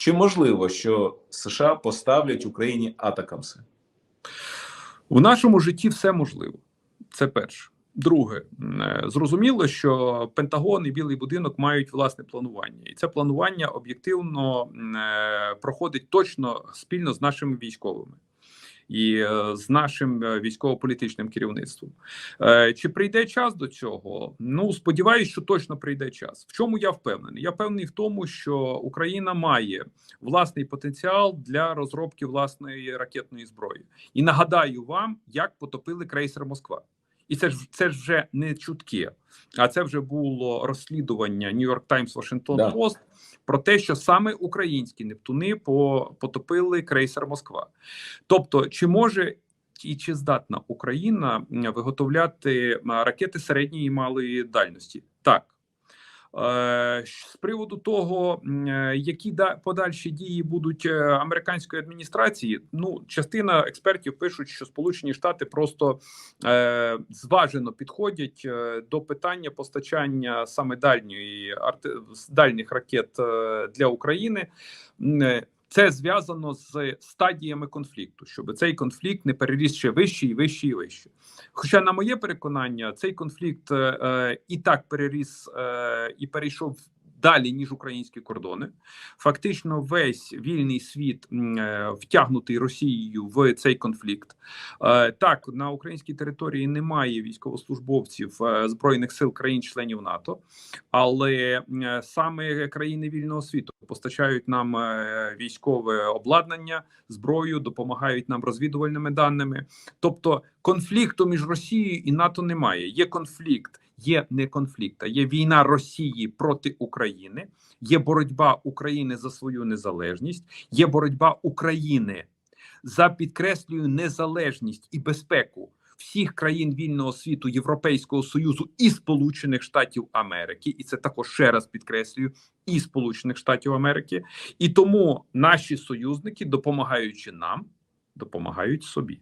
Чи можливо, що США поставлять Україні атакамси? В нашому житті все можливо. Це перше. Друге, е, зрозуміло, що Пентагон і Білий будинок мають власне планування, і це планування об'єктивно е, проходить точно спільно з нашими військовими і е, з нашим е, військово-політичним керівництвом. Е, Чи прийде час до цього? Ну сподіваюсь, що точно прийде час. В чому я впевнений? Я впевнений в тому, що Україна має власний потенціал для розробки власної ракетної зброї. І нагадаю вам, як потопили крейсер Москва. І це ж це ж вже не чутки, а це вже було розслідування Нью-Йорк Таймс Вашингтон Пост про те, що саме українські нептуни по, потопили крейсер Москва. Тобто, чи може і чи здатна Україна виготовляти ракети середньої і малої дальності? Так. Е, з приводу того, е, які да- подальші дії будуть е, американської адміністрації, ну частина експертів пишуть, що Сполучені Штати просто зважено підходять до питання постачання саме дальньої дальніх ракет для України. Це зв'язано з стадіями конфлікту, щоб цей конфлікт не переріс ще вище і вище і вище. Хоча, на моє переконання, цей конфлікт е, е, і так переріс е, і перейшов далі ніж українські кордони. Фактично, весь вільний світ е, втягнутий Росією в цей конфлікт. Е, так, на українській території немає військовослужбовців е, збройних сил країн-членів НАТО, але саме країни вільного світу постачають нам військове обладнання, зброю, допомагають нам розвідувальними даними. Тобто конфлікту між Росією і НАТО немає. Є конфлікт, є не конфлікт, а є війна Росії проти України, є боротьба України за свою незалежність, є боротьба України за підкреслюю незалежність і безпеку всіх країн вільного світу Європейського союзу і Сполучених Штатів Америки, і це також ще раз підкреслюю, і Сполучених Штатів Америки, і тому наші союзники, допомагаючи нам, допомагають собі.